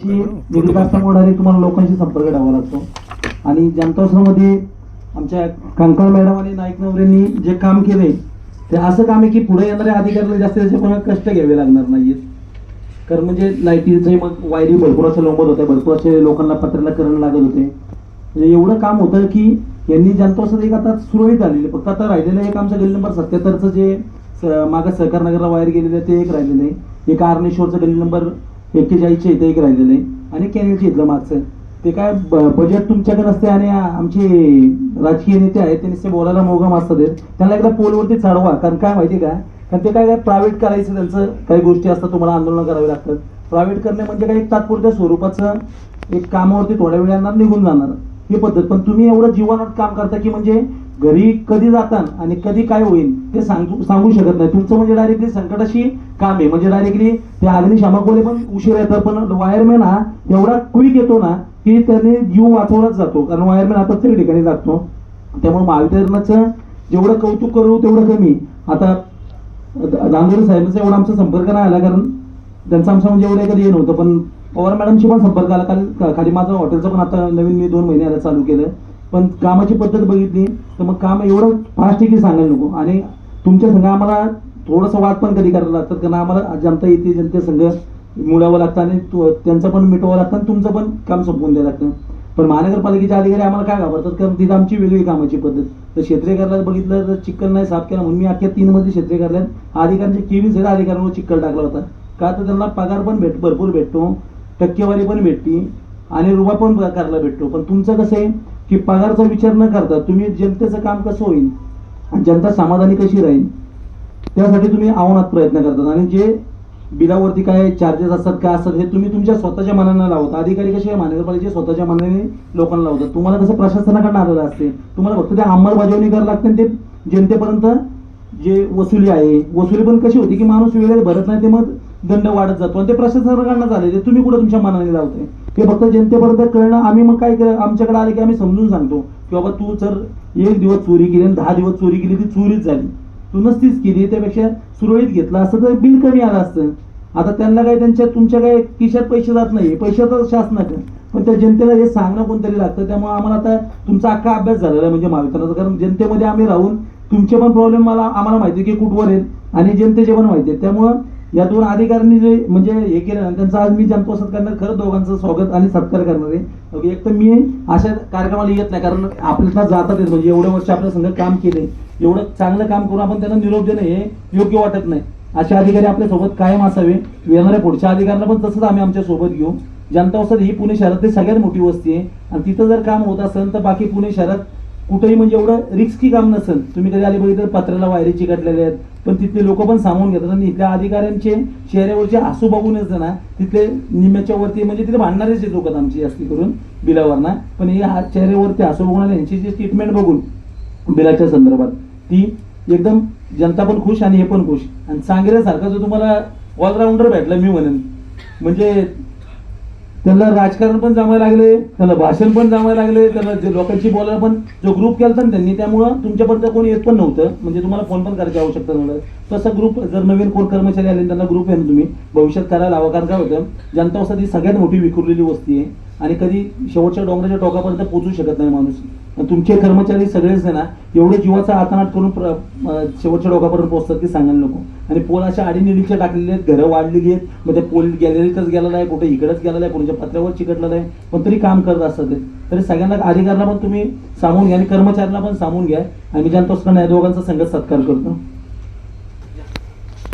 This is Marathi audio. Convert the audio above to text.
तुम्हाला लोकांशी संपर्क ठेवावा लागतो. आणि जनतासमध्ये आमच्या कंकाळ मॅडम आणि नाईक नवरेंनी जे काम केले ते असं काम आहे की पुढे येणाऱ्या अधिकाऱ्याला जास्त त्याचे पण कष्ट घ्यावे लागणार नाहीयेत कारण म्हणजे लाईटीचे मग वायरी भरपूर असे लोंबत होत्या भरपूर असे लोकांना पत्राला करण लागत होते. म्हणजे एवढं काम होतं की यांनी जनता एक आता सुरळीत आलेले फक्त आता राहिलेलं एक आमचं गल्ली नंबर सत्याहत्तरचं जे मागं सहकार नगरला वायर गेलेलं ते एक राहिलेलं आहे. एक आर्नेश्वरचं गल्ली नंबर एक्केचाळीसच्या इथं एक राहिलेलं. आहे आणि कॅनेलच्या इथलं मागचं. ते काय ब- बजेट तुमच्याकडे नसते आणि आमचे राजकीय नेते आहेत ते बोलायला मोगम असतात त्यांना एकदा पोलवरती चढवा. कारण काय माहिती का? कारण ते काय काय प्रायव्हेट करायचं त्यांचं काही गोष्टी असतात तुम्हाला आंदोलन करावी लागतात. प्रायव्हेट करणे म्हणजे काय? एक तात्पुरत्या स्वरूपाचं एक कामावरती थोड्या वेळ येणार निघून जाणार. ही पद्धत. पण तुम्ही एवढं जीवनात काम करता की म्हणजे घरी कधी जातात आणि कधी काय होईल ते सांगू सांगू शकत नाही. तुमचं म्हणजे डायरेक्टली संकटाशी काम आहे. म्हणजे डायरेक्टली ते अग्निशामकवाले पण उशीर येतात पण वायरमॅन हा एवढा क्विक येतो ना की त्याने जीव वाचवलाच जातो. कारण वायरमॅन हा प्रत्येक ठिकाणी लागतो त्यामुळे महावितरणाचं जेवढं कौतुक करू तेवढं कमी. आता दांगोरे साहेबांचा एवढा आमचा संपर्क नाही आला कारण त्यांचा आमचा म्हणजे एवढं कधी हे नव्हतं. पण पवार मॅडमशी पण संपर्क आला. कारण खाली माझं हॉटेलचं पण आता नवीन मी दोन महिने आला चालू केलं. पण कामाची पद्धत बघितली तर मग काम एवढं फास्ट आहे की सांगायला नको. आणि तुमच्या संघ आम्हाला थोडंसं वाद पण कधी करायला लागतात कारण आम्हाला जनता येते जनते संघ मिळावं लागतं आणि त्यांचं पण मिटवावं लागतं आणि तुमचं पण काम संपवून द्यावं लागतं. पण महानगरपालिकेचे अधिकारी आम्हाला काय घाबरतात कारण तिथं आमची वेगळी कामाची पद्धत. तर क्षेत्रीय कार्यालयात बघितलं तर चिक्कल नाही साफ केला म्हणून मी अख्ख्या तीन मध्ये क्षेत्रीय कार्यालयात अधिकाऱ्यांचे केवीस आहेत अधिकाऱ्यांवर चिक्कल टाकला होता. का तर त्यांना पगार पण भेट भरपूर भेटतो टक्केवारी पण भेटती आणि रुपा पण करायला भेटतो. पण तुमचं कसं आहे की पगारचा विचार न करता तुम्ही जनतेचं काम कसं होईल आणि जनता समाधानी कशी राहील? त्यासाठी तुम्ही आव्हानात प्रयत्न करतात. आणि जे बिलावरती काय चार्जेस असतात काय असतात हे तुम्ही तुमच्या स्वतःच्या मनानं लावता. अधिकारी कसे महानगरपालिकेचे स्वतःच्या मनाने लोकांना लावतात. तुम्हाला कसं प्रशासनाकडनं आलेलं असते? तुम्हाला फक्त ते अंमलबजावणी करावं लागते आणि ते जनतेपर्यंत जे वसुली आहे वसुली पण कशी होती की माणूस वेळेत भरत नाही ते मग दंड वाढत जातो. आणि ते प्रशासनाकडनं झाले ते तुम्ही कुठं तुमच्या मनाने लावते ते फक्त जनतेपर्यंत कळणं आम्ही मग काय आमच्याकडे आले की आम्ही समजून सांगतो की बाबा तू जर एक दिवस चोरी केली आणि दहा दिवस चोरी केली ती चोरीच झाली. तू नसतीच केली त्यापेक्षा सुरळीत घेतलं असतं तर बिल कमी आलं असतं. आता त्यांना काय त्यांच्या तुमच्या काय खिशात पैसे जात नाही पैशाचं शासनाचं पण त्या जनतेला हे सांगणं कोणतरी लागतं. त्यामुळे आम्हाला आता तुमचा अख्खा अभ्यास झालेला आहे म्हणजे महावितरणाचा. कारण जनतेमध्ये आम्ही राहून तुमचे पण प्रॉब्लेम मला आम्हाला माहिती आहे की कुठवर आहेत. आणि जनतेचे पण माहिती आहेत त्यामुळं या दोन अधिकाऱ्यांनी जे म्हणजे हे केलं त्यांचं आज मी जनपोसत करणार खरं दोघांचं स्वागत आणि सत्कार करणार आहे. एक तर मी अशा कार्यक्रमाला येत नाही कारण आपल्याला जातात म्हणजे एवढं वर्ष आपल्या संघ काम केले एवढं चांगलं काम करून आपण त्यांना निरोप देणं हे योग्य वाटत नाही. असे अधिकारी आपल्यासोबत कायम असावे. येणाऱ्या पुढच्या अधिकाऱ्यांना पण तसंच आम्ही आमच्यासोबत घेऊ. जनता वसत ही पुणे शहरातली सगळ्यात मोठी वस्ती आहे. आणि तिथं जर काम होत असेल तर बाकी पुणे शहरात कुठेही म्हणजे एवढं रिस्की काम नसेल. तुम्ही कधी आले बघितलं पत्र्याला वायरी चिकटलेल्या आहेत. पण तिथले लोक पण सामावून घेतात. आणि इथल्या अधिकाऱ्यांचे चेहऱ्यावरचे आसू बघूनच ना तिथले निम्याच्या वरती म्हणजे तिथे भांडणारेच लोक आमची जास्ती करून बिलावर ना पण हे हा चेहऱ्यावरती आसू बघून आले यांची जी ट्रीटमेंट बघून बिलाच्या संदर्भात ती एकदम जनता पण खुश आणि हे पण खुश. आणि सांगेल्यासारखा जो तुम्हाला ऑलराऊंडर भेटला मी म्हणेन. म्हणजे त्यांना राजकारण पण जमायला लागले त्यांना भाषण पण जमायला लागले त्यांना जे लोकांची बोलायला पण जो ग्रुप केला ना त्यांनी त्यामुळं तुमच्यापर्यंत कोणी येत पण नव्हतं. म्हणजे तुम्हाला फोन पण करायची आवश्यकता नव्हतं. तसा ग्रुप जर नवीन कोण कर्मचारी आले त्यांना ग्रुप आहे ना तुम्ही भविष्यात करायला हवा. कारण काय होतं जनता वसाहत ही सगळ्यात मोठी विखुरलेली वस्ती आहे. आणि कधी शेवटच्या डोंगराच्या टोकापर्यंत पोहोचू शकत नाही माणूस. तुमचे कर्मचारी सगळेच आहे ना एवढे जीवाचा आतनाट करून शेवटच्या टोकापर्यंत पोहोचतात की सांगायला नको. आणि पोल अशा आडीनिडीच्या टाकलेले आहेत घरं वाढलेली आहेत. मग ते पोल गॅलरीतच गेलेला आहे कुठे इकडेच गेलेला आहे कोणाच्या पत्र्यावर चिकटलेला आहे. पण तरी काम करत असतात ते. तरी सगळ्यांना अधिकाऱ्यांना पण तुम्ही सांगून घ्या आणि कर्मचाऱ्यांना पण सांगून घ्या. आणि मी जनतोषकडनं या दोघांचा संगत सत्कार करतो.